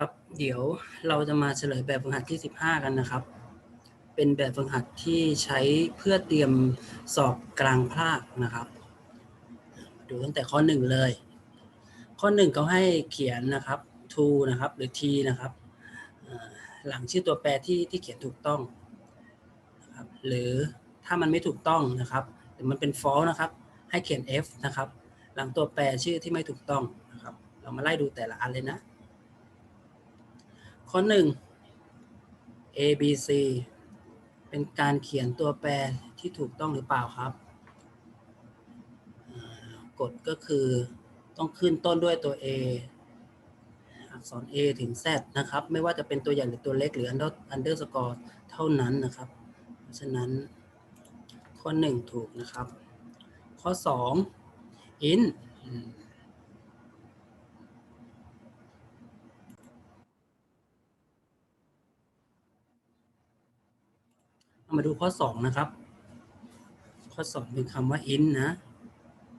ครับ เดี๋ยวเราจะมาเฉลยแบบฝึกหัดที่ 15 กันนะครับ เป็นแบบฝึกหัดที่ใช้เพื่อเตรียมสอบกลางภาคนะครับ ดูตั้งแต่ข้อหนึ่งเลย ข้อหนึ่งเขาให้เขียนนะครับ to นะครับ หรือ t นะครับ หลังชื่อตัวแปรที่ที่เขียนถูกต้องนะครับหรือถ้ามันไม่ถูกต้องนะครับหรือมันเป็น false นะครับ ให้เขียน f นะครับ หลังตัวแปรชื่อที่ไม่ถูกต้องนะครับ เรามาไล่ดูแต่ละอันเลยนะ ข้อหนึ่ง A B C เป็นการเขียนตัวแปรที่ถูกต้องหรือเปล่าครับ กฎก็คือต้องขึ้นต้นด้วยตัว A อักษร A ถึง Z นะครับ ไม่ว่าจะเป็นตัวใหญ่หรือตัวเล็กหรือ under underscore เท่านั้นนะครับ เพราะฉะนั้นข้อ 1 ถูกนะครับ ข้อ 2 in มาดูข้อสองนะครับ ข้อสองเป็นคำว่า in นะ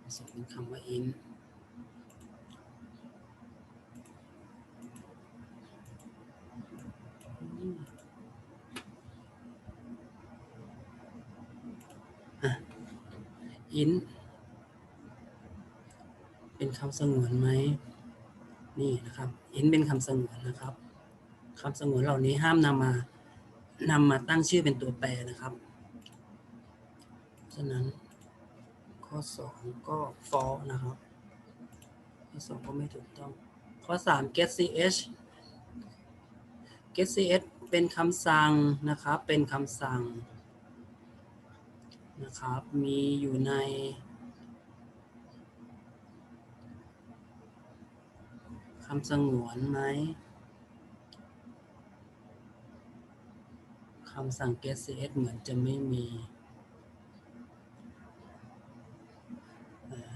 ข้อสองเป็นคำว่า in อะ in เป็นคำสงวนไหมนี่นะครับ in เป็นคำสงวนนะครับคำสงวนเหล่านี้ห้ามนำมา นำมาตั้งชื่อเป็นตัวแปรนะครับ ฉะนั้นข้อสองก็ false นะครับ ข้อสองก็ไม่ถูกต้อง ข้อสาม get ch get ch เป็นคำสั่งนะครับ เป็นคำสั่งนะครับ มีอยู่ในคำสงวนไหมำสั่ง get ch เหมือนจะไม่มี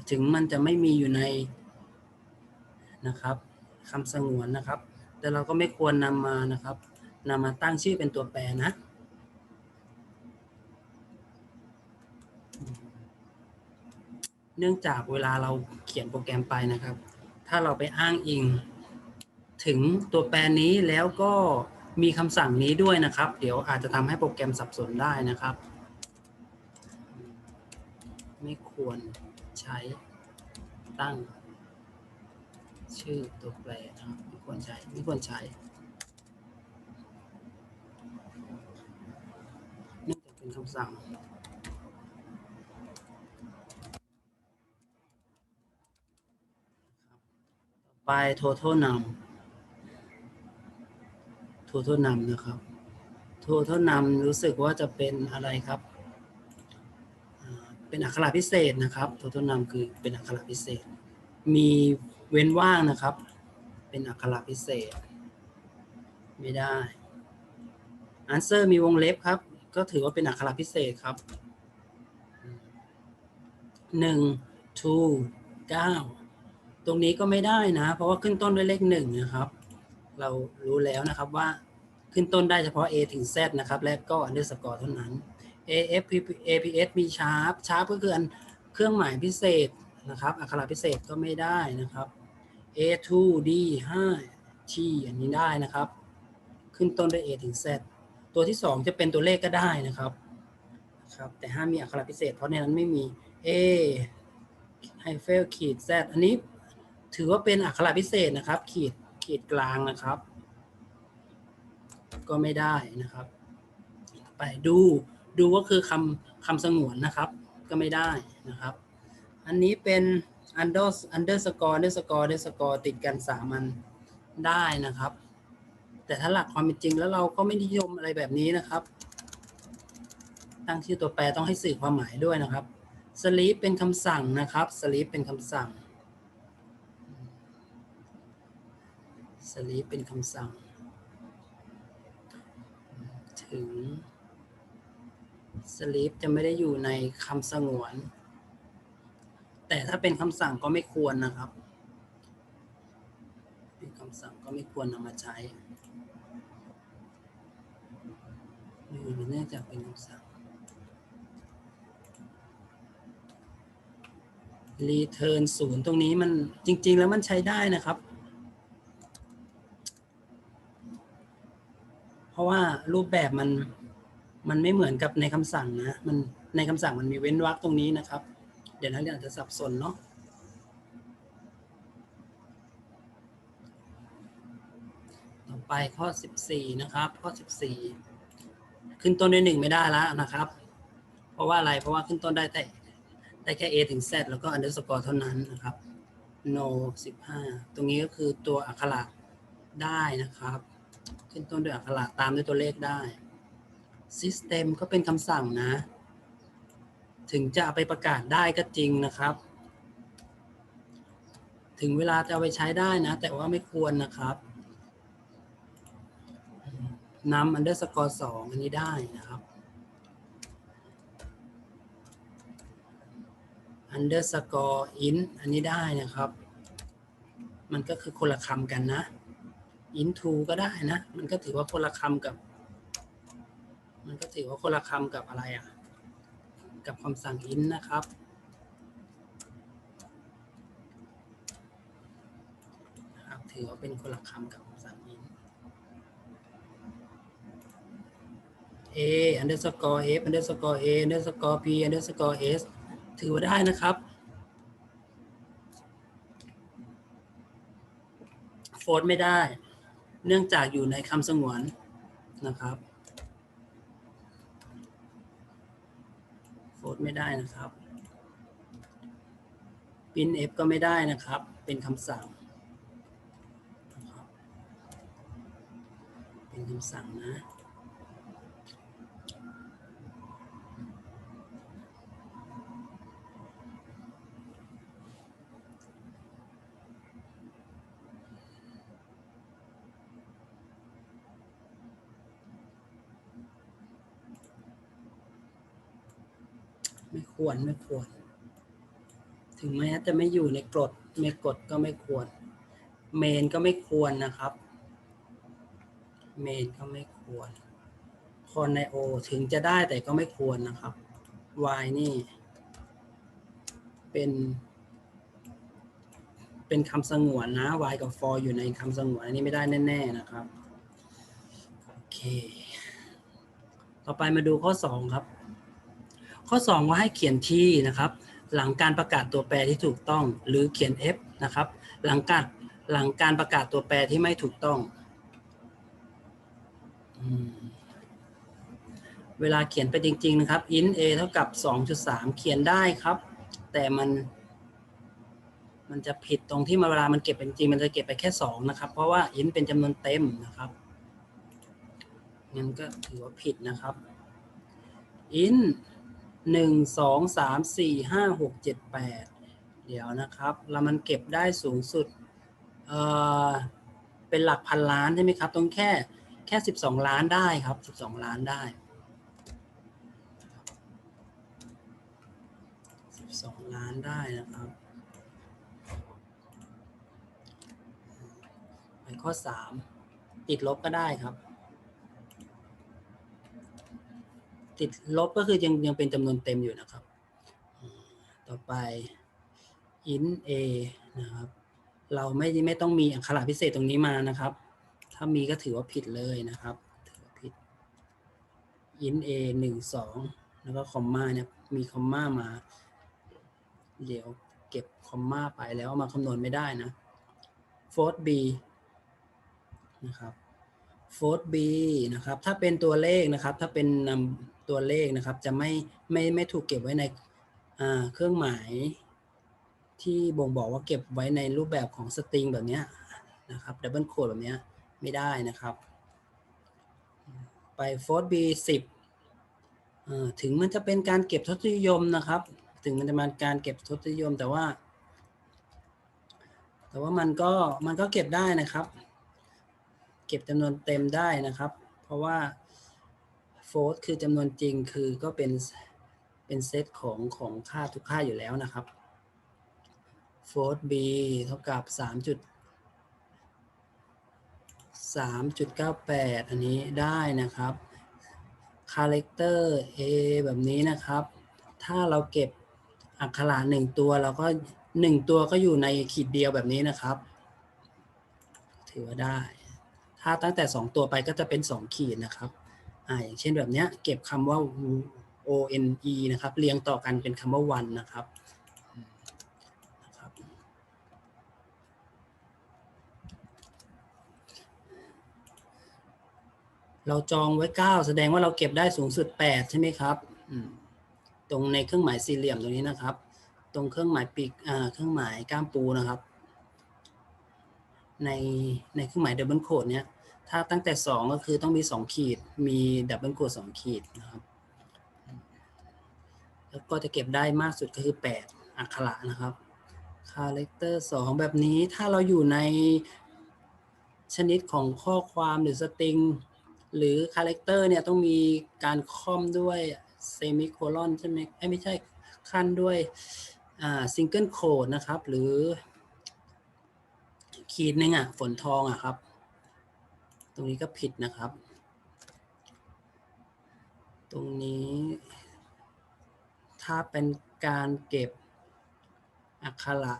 ถึงมันจะไม่มีอยู่ในนะครับคำสงวนนะครับ แต่เราก็ไม่ควรนำมานะครับนำมาตั้งชื่อเป็นตัวแปรนะเนื่องจากเวลาเราเขียนโปรแกรมไปนะครับ ถ้าเราไปอ้างอิง ถึงตัวแปรนี้แล้วก็ มีคำสั่งนี้ด้วยนะครับ เดี๋ยวอาจจะทำให้โปรแกรมสับสนได้นะครับ ไม่ควรใช้ตั้ง ชื่อตัวแปรนะครับไม่ควรใช้ไม่ควรใช้เนื่จากเป็นคำสั่งไป total num total num นะครับ total num รู้สึกว่าจะเป็นอะไรครับ เป็นอักขระพิเศษนะครับ total num คือเป็นอักขระพิเศษ มีเว้นว่างนะครับ เป็นอักขระพิเศษ ไม่ได้ answer มีวงเล็บครับ ก็ถือว่าเป็นอักขระพิเศษครับหนึ่ง two เก้าตรงนี้ก็ไม่ได้นะ เพราะว่าขึ้นต้นด้วยเลขหนึ่งนะครับ เรารู้แล้วนะครับว่าขึ้นต้นได้เฉพาะ A ถึง Z นะครับ และก็ underscore เท่านั้น AF APS มีชาร์ปชาร์ปก็คืออันเครื่องหมายพิเศษนะครับอักขระพิเศษก็ไม่ได้นะครับ A2 D 5 T อันนี้ได้นะครับ ขึ้นต้นด้วย A ถึง Z ตัวที่ 2 จะเป็นตัวเลขก็ได้นะครับครับ แต่ห้ามมีอักขระพิเศษ เพราะในนั้นไม่มี A ไฮเฟลขีด Z อันนี้ถือว่าเป็นอักขระพิเศษนะครับ ขีด ขีดกลางนะครับ ก็ไม่ได้นะครับ ไปดูดูก็คือคำคำสงวนนะครับ ก็ไม่ได้นะครับ อันนี้เป็น under underscore underscore underscore ติดกันสามัญได้นะครับ แต่ถ้าหลักความเป็นจริงแล้วเราก็ไม่นิยมอะไรแบบนี้นะครับ ตั้งชื่อตัวแปรต้องให้สื่อความหมายด้วยนะครับ sleep เป็นคำสั่งนะครับ sleep เป็นคำสั่ง sleep เป็นคำสั่ง ถึง sleep จะไม่ได้อยู่ในคำสงวน แต่ถ้าเป็นคำสั่งก็ไม่ควรนะครับ เป็นคำสั่งก็ไม่ควรนำมาใช้เนื่องจากเป็นคำสั่ง return ศูนย์ตรงนี้มันจริง ๆ แล้วมันใช้ได้นะครับ ราะว่ารูปแบบมันมันไม่เหมือนกับในคำสั่งนะมันในคำสั่งมันมีเว้นวรรคตรงนี้นะครับ เดี๋ยวนักเรียนอาจจะสับสนเนาะต่อไปข้อ 14 นะครับ ข้อ 14 ขึ้นต้นด้วยหนึ่งไม่ได้แล้วนะครับ เพราะว่าอะไรเพราะว่าขึ้นต้นได้แต่ได้แค่ a ถึง z แล้วก็ underscore เท่านั้นนะครับ no 15 ตรงนี้ก็คือตัวอักขระได้นะครับ ขึ้นต้นด้วยอักขระตามด้วยตัวเลขได้ system ก็เป็นคำสั่งนะ ถึงจะเอาไปประกาศได้ก็จริงนะครับ ถึงเวลาจะเอาไปใช้ได้นะ แต่ว่าไม่ควรนะครับนำ underscore สองอันนี้ได้นะครับ underscore in อันนี้ได้นะครับ มันก็คือคนละคำกันนะ into ก็ได้นะ มันก็ถือว่าคนละคำกับ มันก็ถือว่าคนละคำกับอะไรอะ กับคำสั่ง in นะครับนะครับ ถือว่าเป็นคนละคำกับคำสั่ง in a underscore f underscore a underscore p underscore s ถือว่าได้นะครับ โฟร์ไม่ได้ เนื่องจากอยู่ในคำสงวนนะครับโฟดไม่ได้นะครับปินเอฟก็ไม่ได้นะครับ เป็นคำสั่ง เป็นคำสั่งนะ ไม่ ควรไม่ควร ถึงแม้จะไม่อยู่ในกฎไม่กฎก็ไม่ควร เมนก็ไม่ควรนะครับ เมนก็ไม่ควรคอนในโอถึงจะได้แต่ก็ไม่ควรนะครับ y นี่เป็น เป็นคำสงวนนะ y กับ for อยู่ในคำสงวนอันนี้ไม่ได้แน่ ๆ นะครับ โอเค ต่อไปมาดูข้อ 2 ครับ ข้อ 2 ว่าให้เขียนที่นะครับ หลังการประกาศตัวแปรที่ถูกต้อง หรือเขียน f นะครับ หลังการหลังการประกาศตัวแปรที่ไม่ถูกต้องอเวลาเขียนไปจริง ๆ นะครับ int a เท่ากับ 2.3 เขียนได้ครับ แต่มัน มันจะผิดตรงที่มาเวลามันเก็บเป็นจริง มันจะเก็บไปแค่ 2 นะครับ เพราะว่า int เป็นจำนวนเต็มนะครับ งั้นก็ถือว่าผิดนะครับ int หนึ่งสองสามสี่ห้าหกเจ็ดแปดเดี๋ยวนะครับแล้วมันเก็บได้สูงสุดเออเป็นหลักพันล้านใช่ไหมครับตรงแค่แค่สิบสองล้านได้ครับสิบสองล้านได้สิบสองล้านได้นะครับไปข้อสามติดลบก็ได้ครับ ติดลบก็คือยังยังเป็นจำนวนเต็มอยู่นะครับ ต่อไป int a นะครับ เราไม่ไม่ต้องมีอักขระพิเศษตรงนี้มานะครับ ถ้ามีก็ถือว่าผิดเลยนะครับถือว่าผิด int a หนึ่งสองแล้วก็คอมมาเนี่ยมีคอมมามา เดี๋ยวเก็บคอมมาไปแล้วมาคำนวณไม่ได้นะ float b นะครับ float b นะครับ ถ้าเป็นตัวเลขนะครับ ถ้าเป็นนำ ตัวเลขนะครับ จะไม่ไม่ไม่ถูกเก็บไว้ในเครื่องหมายที่บ่งบอกว่าเก็บไว้ในรูปแบบของสตริงแบบนี้นะครับดับเบิลโคดแบบนี้ไม่ได้นะครับ ไป float b 10อ่าถึงมันจะเป็นการเก็บทศนิยมนะครับ ถึงมันจะเป็นการเก็บทศนิยมแต่ว่า แต่ว่ามันก็มันก็เก็บได้นะครับ เก็บจำนวนเต็มได้นะครับ เพราะว่า โฟร์คือจำนวนจริงคือก็เป็นเป็นเซตของของค่าทุกค่าอยู่แล้วนะครับโฟร์ b เท่ากับสามจุดสามจุดเก้าแปดอันนี้ได้นะครับคาแรคเตอร์ a แบบนี้นะครับ ถ้าเราเก็บอักขระหนึ่งตัวเราก็หนึ่งตัวก็อยู่ในขีดเดียวแบบนี้นะครับ ถือว่าได้ ถ้าตั้งแต่สองตัวไปก็จะเป็นสองขีดนะครับ อ่าอย่างเช่นแบบเนี้ยเก็บคำว่า o n e นะครับเรียงต่อกันเป็นคำว่า one นะครับนะครับเราจองไว้ 9 แสดงว่าเราเก็บได้สูงสุด 8 ใช่ไหมครับ ตรงในเครื่องหมายสี่เหลี่ยมตรงนี้นะครับ ตรงเครื่องหมายปีกเครื่องหมายก้ามปูนะครับ ในในเครื่องหมายดับเบิลโคดเนี้ย ถ้าตั้งแต่ 2 ก็คือต้องมี 2 ขีด มีดับเบิลโคด2ขีดนะครับ แล้วก็จะเก็บได้มากสุดก็คือ 8 อักขระนะครับคาแรคเตอร์2แบบนี้ถ้าเราอยู่ในชนิดของข้อความหรือสตริง หรือคาแรคเตอร์เนี่ยต้องมีการค่อมด้วยเซมิโคลอนใช่ไหมเอ้ยไม่ใช่ขั้นด้วยซิงเกิลโคดนะครับ หรือขีดหนึ่งอะฝนทองอะครับ ตรงนี้ก็ผิดนะครับ ตรงนี้ ถ้าเป็นการเก็บอักขระ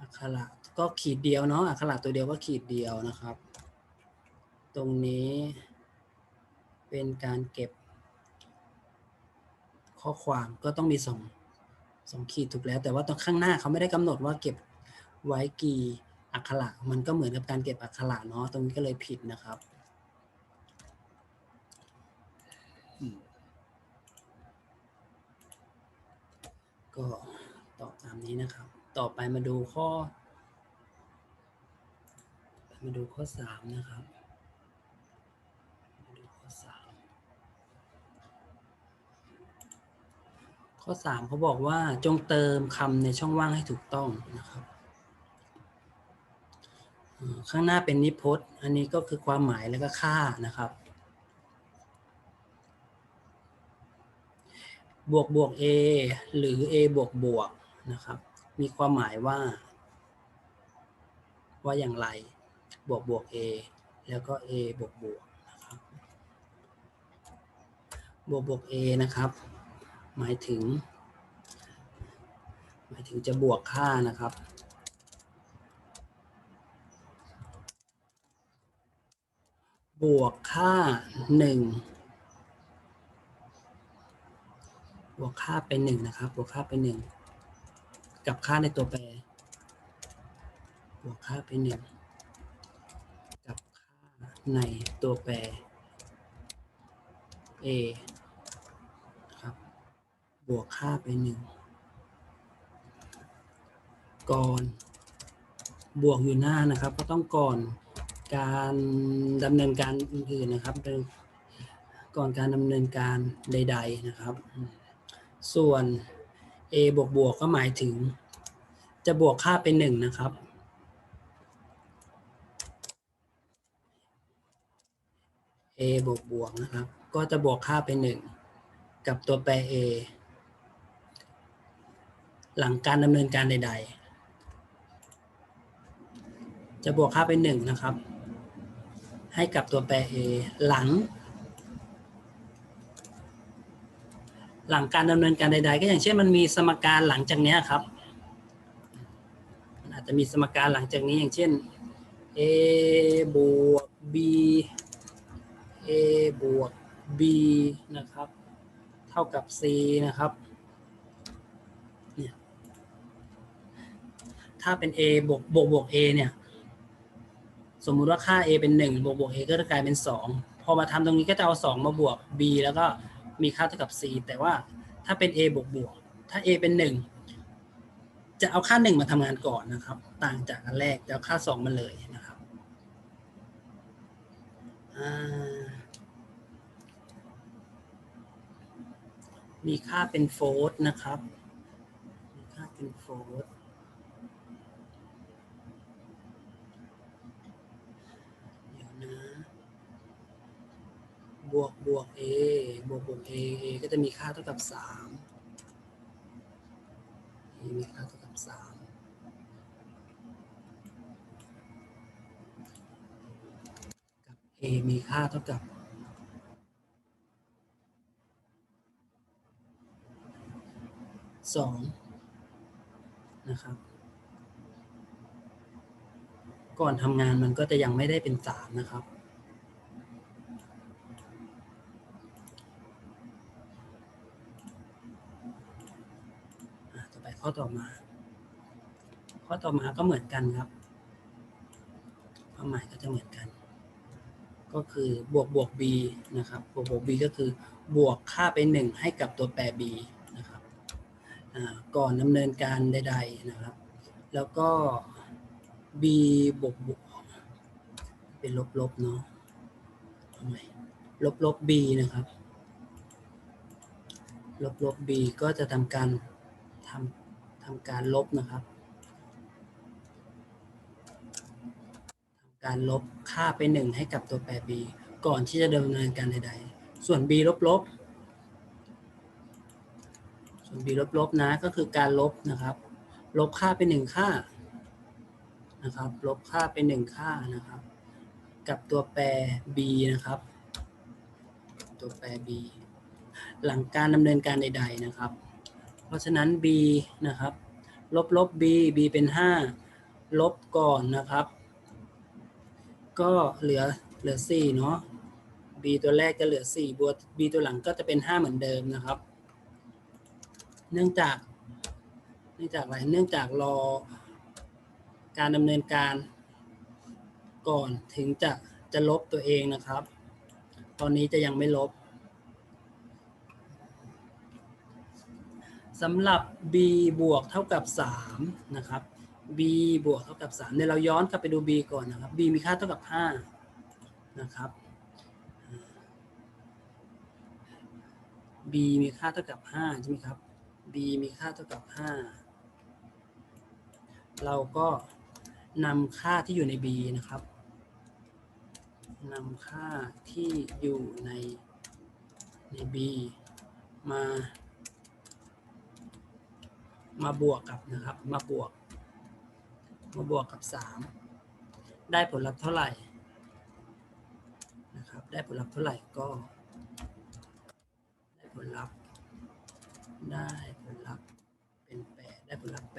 อักขระก็ขีดเดียวเนาะอักขระตัวเดียวก็ขีดเดียวนะครับ ตรงนี้เป็นการเก็บ ข้อความก็ต้องมีสองสองขีดถูกแล้ว แต่ว่าตรงข้างหน้าเขาไม่ได้กำหนดว่าเก็บไว้กี่ อักขระมันก็เหมือนกับการเก็บอักขระเนาะตรงนี้ก็เลยผิดนะครับก็ตอบตามนี้นะครับ ต่อไปมาดูข้อ มาดูข้อสามนะครับมาดูข้อสามข้อสามเขาบอกว่าจงเติมคำในช่องว่างให้ถูกต้องนะครับ ข้างหน้าเป็นนิพจน์อันนี้ก็คือความหมายแล้วก็ค่านะครับ บวกบวก a หรือ a บวกบวกนะครับ มีความหมายว่า ว่าอย่างไร บวกบวก a แล้วก็ a บวกบวกนะครับ บวกบวก a นะครับ หมายถึง หมายถึงจะบวกค่านะครับ บวกค่าหนึ่งบวกค่าเป็นหนึ่งนะครับ บวกค่าเป็นหนึ่งกับค่าในตัวแปร บวกค่าเป็นหนึ่งกับค่าในตัวแปร a ครับ บวกค่าเป็นหนึ่งก่อน บวกอยู่หน้านะครับ ก็ต้องก่อน การดำเนินการอื่นๆนะครับก่อนการดำเนินการใด ๆนะครับ ส่วน a บวกบวกก็หมายถึง จะบวกค่าเป็นหนึ่งนะครับ a บวกบวกนะครับ ก็จะบวกค่าเป็นหนึ่งกับตัวแปร a หลังการดำเนินการใด ๆ จะบวกค่าเป็นหนึ่งนะครับ ให้กับตัวแปร a หลัง หลังการดำเนินการใด ๆ ก็อย่างเช่นมันมีสมการหลังจากนี้ครับอาจจะมีสมการหลังจากนี้อย่างเช่น a บวก b a บวก b นะครับ เท่ากับ c นะครับเนี่ยถ้าเป็น a บวกบวกบวก a เนี่ย สมมุติว่าค่า a เป็น1บวกบวก a ก็จะกลายเป็น 2 พอมาทำตรงนี้ก็จะเอา 2 มาบวก b แล้วก็มีค่าเท่ากับ c แต่ว่าถ้าเป็น a บวกบวก ถ้า a เป็น 1 จะเอาค่า 1 มาทำงานก่อนนะครับ ต่างจากอันแรกจะเอาค่า 2 มาเลยนะครับมีค่าเป็นโฟลต์นะครับ มีค่าเป็นโฟลต์เดี๋ยวนะ บวกบวก a บวกบวก a a ก็จะมีค่าเท่ากับสามมีค่าเท่ากับสามกับ a มีค่าเท่ากับสองนะครับก่อนทำงานมันก็จะยังไม่ได้เป็นสามนะครับ อะ ต่อไปข้อต่อมา ข้อต่อมาก็เหมือนกันครับ ความหมายก็จะเหมือนกัน ก็คือบวกบวก b นะครับ บวกบวก b ก็คือบวกค่าไปหนึ่งให้กับตัวแปร b นะครับก่อนดำเนินการใด ๆนะครับ แล้วก็ b บวกบวกเป็นลบลบๆเนาะทำไมลบลบ b นะครับ ลบลบ b ก็จะทำการทำ ทำการลบนะครับทำการลบค่าไปหนึ่งให้กับตัวแปร b ก่อนที่จะดำเนินการใดๆ ส่วน b ลบลบส่วน b ลบลบนะก็คือการลบนะครับ ลบค่าไปหนึ่งค่านะครับ ลบค่าไปหนึ่งค่านะครับ กับตัวแปร b นะครับ ตัวแปร b หลังการดำเนินการใด ๆ นะครับ ราะฉะนั้น b นะครับ ลบลบ b b เป็น 5 ลบก่อนนะครับ ก็เหลือเหลือ4เนาะ b ตัวแรกจะเหลือ4บวก b ตัวหลังก็จะเป็น 5 เหมือนเดิมนะครับ เนื่องจาก เนื่องจากอะไร เนื่องจากรอการดำเนินการก่อนถึงจะจะลบตัวเองนะครับ ตอนนี้จะยังไม่ลบ สำหรับ b บวกเท่ากับ3นะครับ b บวกเท่ากับ3เนี่ยเราย้อนกลับไปดู b ก่อนนะครับ b มีค่าเท่ากับ5นะครับ b มีค่าเท่ากับ5ใช่ไหมครับ b มีค่าเท่ากับ 5 เราก็นำค่าที่อยู่ใน b นะครับนำค่าที่อยู่ในใน b มา มาบวกกับนะครับ มาบวก มาบวกกับ 3 ได้ผลลัพธ์เท่าไหร่นะครับ ได้ผลลัพธ์เท่าไหร่ก็ ได้ผลลัพธ์ ได้ผลลัพธ์เป็น 8 ได้ผลลัพธ์8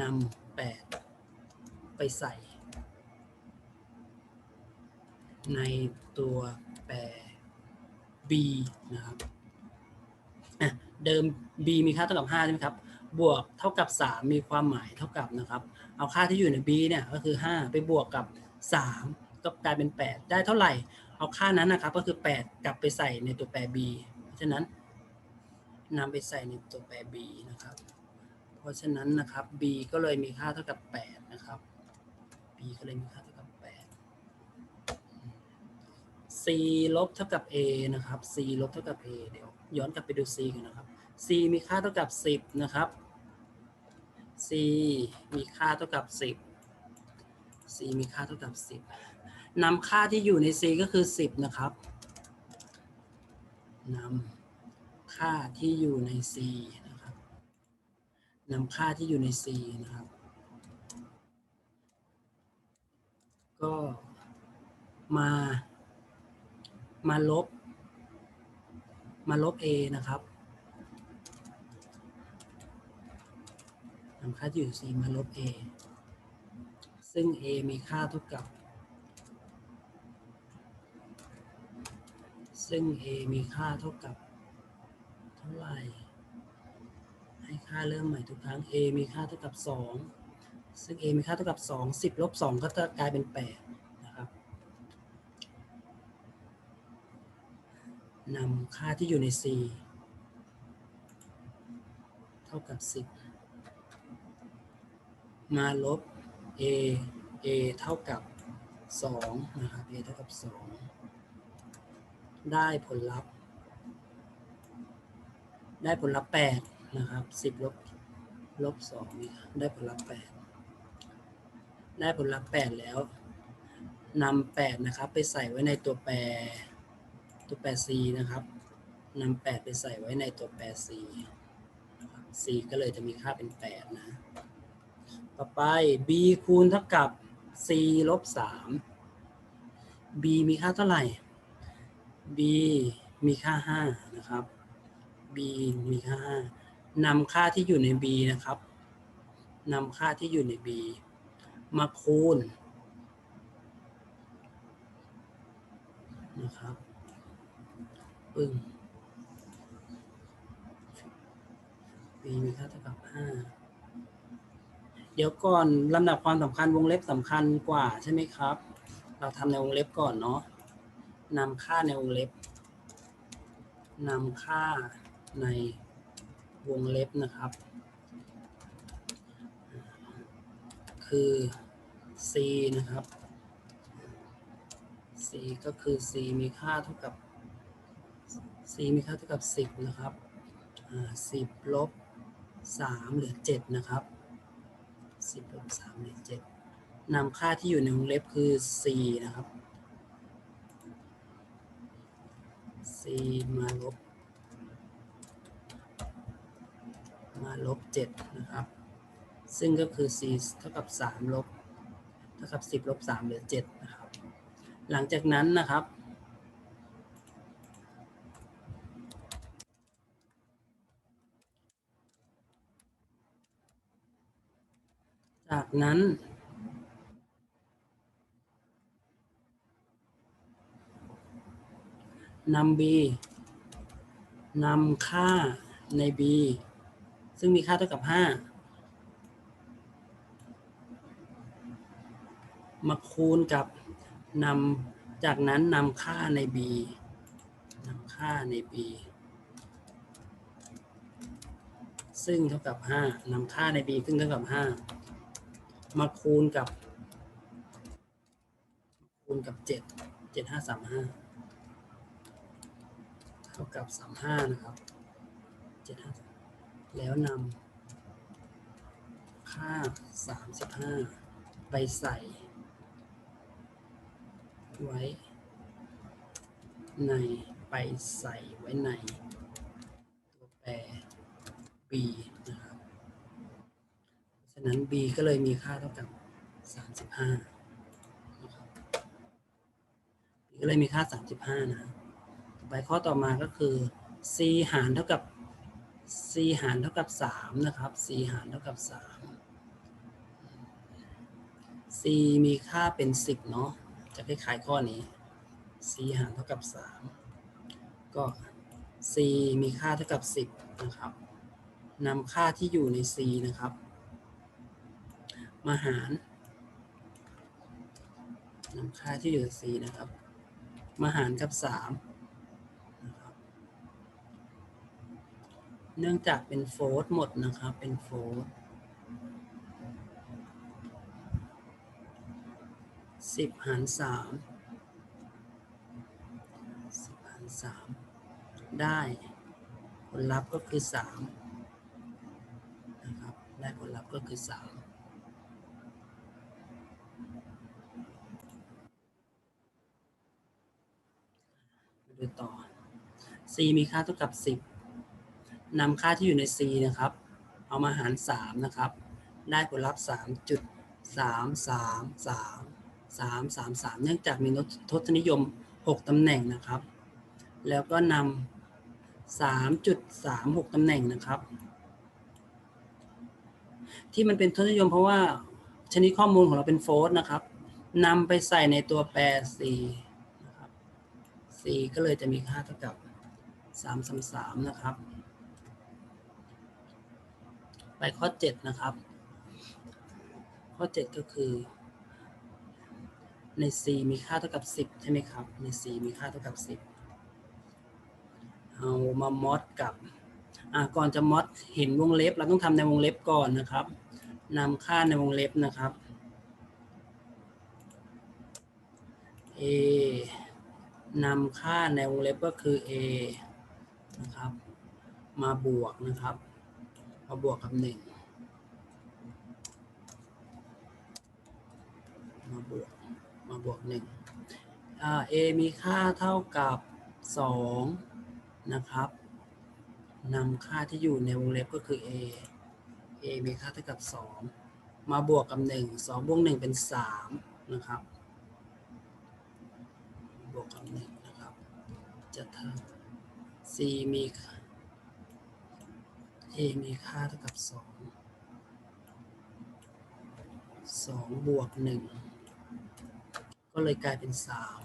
นำ8 ไปใส่ ในตัวแปร b นะครับเดิม b มีค่าเท่ากับ5ใช่ไหมครับ บวกเท่ากับ 3 มีความหมายเท่ากับนะครับ เอาค่าที่อยู่ใน b เนี่ยก็คือ 5 ไปบวกกับ 3 ก็กลายเป็น 8 ได้เท่าไหร่ เอาค่านั้นนะครับก็คือ 8 กลับไปใส่ในตัวแปร b เพราะฉะนั้นนำไปใส่ในตัวแปร b นะครับ เพราะฉะนั้นนะครับ b ก็เลยมีค่าเท่ากับ 8 นะครับ b ก็เลยมีค่าเท่ากับ 8 c ลบเท่ากับ a นะครับ c ลบเท่ากับ a เดี๋ยวย้อนกลับไปดู c กันนะครับ c มีค่าเท่ากับ 10 นะครับ c มีค่าเท่ากับ 10 c มีค่าเท่ากับ 10นำค่าที่อยู่ใน c ก็คือ 10 นะครับนำค่าที่อยู่ใน c นะครับนำค่าที่อยู่ใน c นะครับ ก็มามาลบ มาลบ a นะครับ นำค่าที่อยู่ c มาลบ a ซึ่ง a มีค่าเท่ากับ ซึ่ง a มีค่าเท่ากับ เท่าไหร่ ให้ค่าเริ่มใหม่ทุกครั้ง a มีค่าเท่ากับ 2 ซึ่ง a มีค่าเท่ากับ 2 10ลบ2ก็จะกลายเป็น 8 นะครับนำค่าที่อยู่ใน c เท่ากับ 10 มาลบ a a เท่ากับ 2 นะครับ a เท่ากับ 2 ได้ผลลัพธ์ ได้ผลลัพธ์ 8 นะครับ 10 ลบ ลบ2นี่ได้ผลลัพธ์ 8 ได้ผลลัพธ์ 8 แล้วนำ8นะครับ ไปใส่ไว้ในตัวแปร ตัวแปร c นะครับนำ8ไปใส่ไว้ในตัวแปร c นะครับ c ก็เลยจะมีค่าเป็น 8 นะ ต่อไป b คูณเท่ากับ c ลบ3 b มีค่าเท่าไหร่ b มีค่า 5 นะครับ b มีค่า 5นำค่าที่อยู่ใน b นะครับนำค่าที่อยู่ใน b มาคูณนะครับปึ้ง b มีค่าเท่ากับ 5 ดี๋ยวก่อนลำดับความสำคัญวงเล็บสำคัญกว่าใช่ไหมครับ เราทำในวงเล็บก่อนเนาะนำค่าในวงเล็บนำค่าในวงเล็บนะครับ คือ c นะครับ c ก็คือ c มีค่าเท่ากับ c มีค่าเท่ากับ 10 นะครับสิบลบสามเหลือเจ็ดนะครับ สิบลบสามเหลือเจ็ดนำค่าที่อยู่ในวงเล็บคือ c นะครับ c มาลบ มาลบเจ็ดนะครับ ซึ่งก็คือ c เท่ากับสามลบ เท่ากับสิบลบสามเหลือเจ็ดนะครับ หลังจากนั้นนะครับ จากนั้น นำ b นำค่าใน b ซึ่งมีค่าเท่ากับ 5 มาคูณกับนำจากนั้นนำค่าใน b นำค่าใน b ซึ่งเท่ากับ 5นำค่าใน b ซึ่งเท่ากับ 5 มาคูณกับ คูณกับเจ็ดเจ็ดห้าสามห้าเท่ากับสามห้านะครับเจ็ดห้าแล้วนำค่าสามสิบห้าไปใส่ ไว้ ในไปใส่ไว้ใน ตัวแปร b นะครับ ฉะนั้น b ก็เลยมีค่าเท่ากับ 35นะครับ b ก็เลยมีค่า 35 นะต่อไปข้อต่อมาก็คือ c หารเท่ากับ c หารเท่ากับ 3 นะครับ c หารเท่ากับ 3 c มีค่าเป็น 10 เนาะ จะคล้ายๆข้อนี้ c หารเท่ากับ 3 ก็ c มีค่าเท่ากับ 10 นะครับนำค่าที่อยู่ใน c นะครับ มาหารนำค่าที่อยู่ใน c นะครับ มาหารกับ3นะครับเนื่องจากเป็นโฟลต์หมดนะครับ เป็นโฟลต์สิบหารสามสิบหารสามได้ผลลัพธ์ก็คือสามนะครับ ได้ผลลัพธ์ก็คือสาม มาดูต่อ c มีค่าเท่ากับ 10นำค่าที่อยู่ใน c นะครับ เอามาหาร 3 นะครับ ได้ผลลัพธ์3จุด3 3 3 3 3 3 เนื่องจากมีทศนิยม 6ตำแหน่งนะครับ แล้วก็นำ3.36ตำแหน่งนะครับ ที่มันเป็นทศนิยมเพราะว่าชนิดข้อมูลของเราเป็นโฟล์นะครับนำไปใส่ในตัวแปร c นะครับ c ก็เลยจะมีค่าเท่ากับ 3 3 3นะครับ ไปข้อ7นะครับ ข้อ7ก็คือ ใน c มีค่าเท่ากับ10ใช่ไหมครับ ใน c มีค่าเท่ากับ10เอามามอดกับอ่าก่อนจะมอดเห็นวงเล็บ เราต้องทำในวงเล็บก่อนนะครับนำค่าในวงเล็บนะครับ a นำค่าในวงเล็บก็คือ a นะครับ มาบวกนะครับ มาบวกกับหนึ่งมาบวกมาบวกหนึ่งอ่า a มีค่าเท่ากับสองนะครับนำค่าที่อยู่ในวงเล็บก็คือ a a มีค่าเท่ากับสองมาบวกกับหนึ่งสองบวกหนึ่งเป็นสามนะครับ บวกกับหนึ่งนะครับ จะเท่า มีค่า a มีค่าเท่ากับสองสองบวกหนึ่งก็เลยกลายเป็นสาม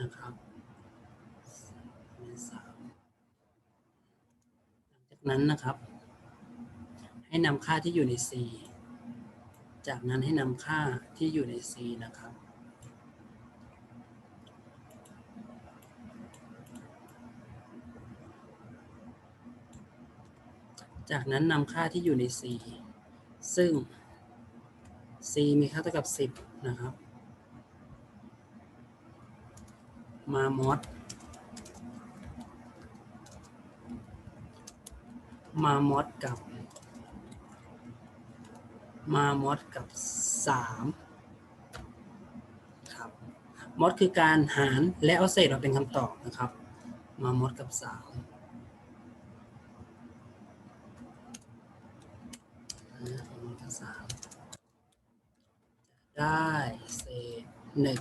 นะครับเป็นสามหลังจากนั้นนะครับ ให้นำค่าที่อยู่ใน C จากนั้นให้นำค่าที่อยู่ใน C นะครับ จากนั้นนำค่าที่อยู่ใน C ซึ่ง C มีค่าเท่ากับ 10 นะครับ มามอดมามอดกับ มามอดกับ 3 ครับ มอดคือการหารและเอาเศษมาเป็นคำตอบนะครับ มามอดกับ 3 ภาษาม ได้เศษหนึ่ง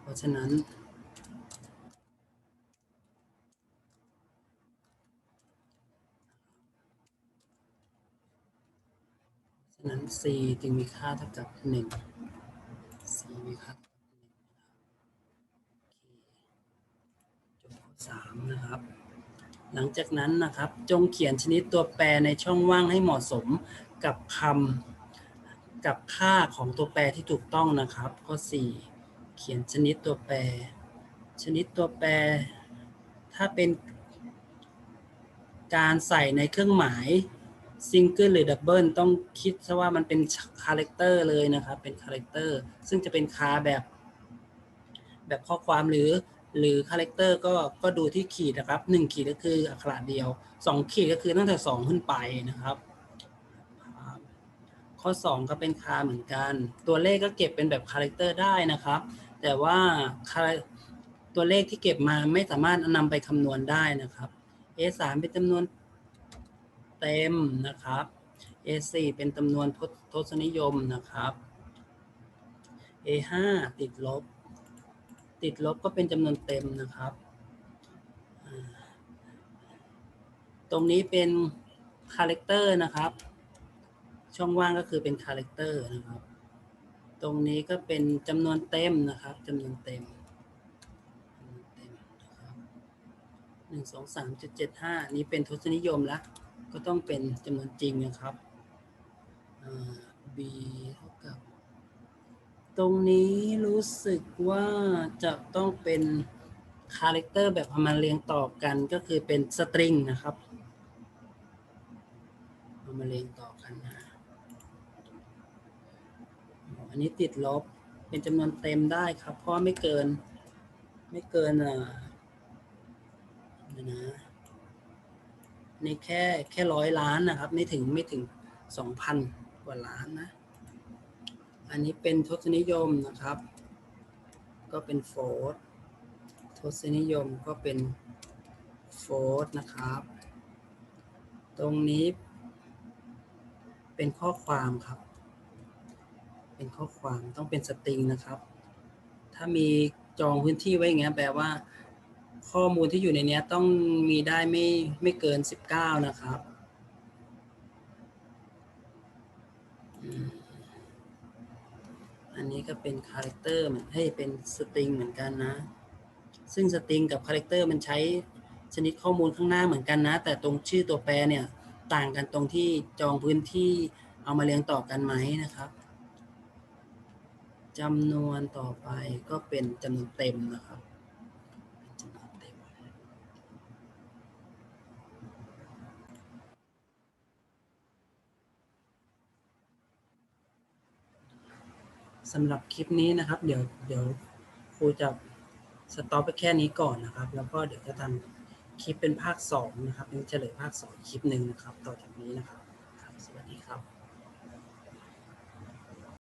เพราะฉะนั้น ฉะนั้น c จึงมีค่าเท่ากับหนึ่ง c มีค่าเท่ากับหนึ่งนะครับจบข้อสามนะครับหลังจากนั้นนะครับ จงเขียนชนิดตัวแปรในช่องว่างให้เหมาะสมกับคำ กับค่าของตัวแปรที่ถูกต้องนะครับ ข้อ 4 เขียนชนิดตัวแปร ชนิดตัวแปร ถ้าเป็นการใส่ในเครื่องหมายซิงเกิลหรือดับเบิลต้องคิดซะว่ามันเป็นคาแรคเตอร์เลยนะครับ เป็นคาแรคเตอร์ซึ่งจะเป็นคาแบบ แบบข้อความหรือหรือคาแรคเตอร์ก็ก็ดูที่ขีดนะครับหนึ่งขีดก็คืออักขระเดียวสองขีดก็คือตั้งแต่สองขึ้นไปนะครับ ข้อสองก็เป็นคาเหมือนกัน ตัวเลขก็เก็บเป็นแบบคาแรคเตอร์ได้นะครับ แต่ว่าคาตัวเลขที่เก็บมาไม่สามารถนำไปคำนวณได้นะครับ A3 เป็นจำนวนเต็มนะครับ A4 เป็นจำนวนทศนิยมนะครับ A5 ติดลบ ติดลบก็เป็นจำนวนเต็มนะครับ ตรงนี้เป็นคาแรคเตอร์นะครับ ช่องว่างก็คือเป็นคาแรคเตอร์นะครับ ตรงนี้ก็เป็นจำนวนเต็มนะครับจำนวนเต็มหนึ่งสองสามจุดเจ็ดห้านี้เป็นทศนิยมล้วก็ต้องเป็นจำนวนจริงนะครับ b เท่ากับ ตรงนี้รู้สึกว่าจะต้องเป็นคาแรคเตอร์แบบเอามาเรียงต่อกันก็คือเป็นสตริงนะครับเอามาเรียงต่อกันนะอั นนี้ติดลบเป็นจำนวนเต็มได้ครับ เพราะไม่เกิน ไม่เกินอ่าเดี๋ยนะนี่แค่แค่ร้อยล้านนะครับ ไม่ถึงไม่ถึงสองพันกว่าล้านนะ อันนี้เป็นทศนิยมนะครับ ก็เป็นโฟร์ทศนิยมก็เป็นโฟร์นะครับ ตรงนี้เป็นข้อความครับ เป็นข้อความต้องเป็นสตริงนะครับ ถ้ามีจองพื้นที่ไว้อย่างเงี้ยแปลว่า ข้อมูลที่อยู่ในเนี้ยต้องมีได้ไม่ไม่เกิน 19 นะครับอันนี้ก็เป็นคาแรคเตอร์เหมือนให้เป็นสตริงเหมือนกันนะ ซึ่งสตริงกับคาแรคเตอร์มันใช้ชนิดข้อมูลข้างหน้าเหมือนกันนะ แต่ตรงชื่อตัวแปรเนี่ย ต่างกันตรงที่จองพื้นที่เอามาเรียงต่อกันไหมนะครับ จำนวนต่อไปก็เป็นจำนวนเต็มนะครับจำนวนเต็มสำหรับคลิปนี้นะครับ เดี๋ยวเดี๋ยวครูจะสต็อปไปแค่นี้ก่อนนะครับ แล้วก็เดี๋ยวจะทำคลิปเป็นภาคสองนะครับเป็นเฉลยภาคสองคลิปหนึ่งนะครับ ต่อจากนี้นะครับ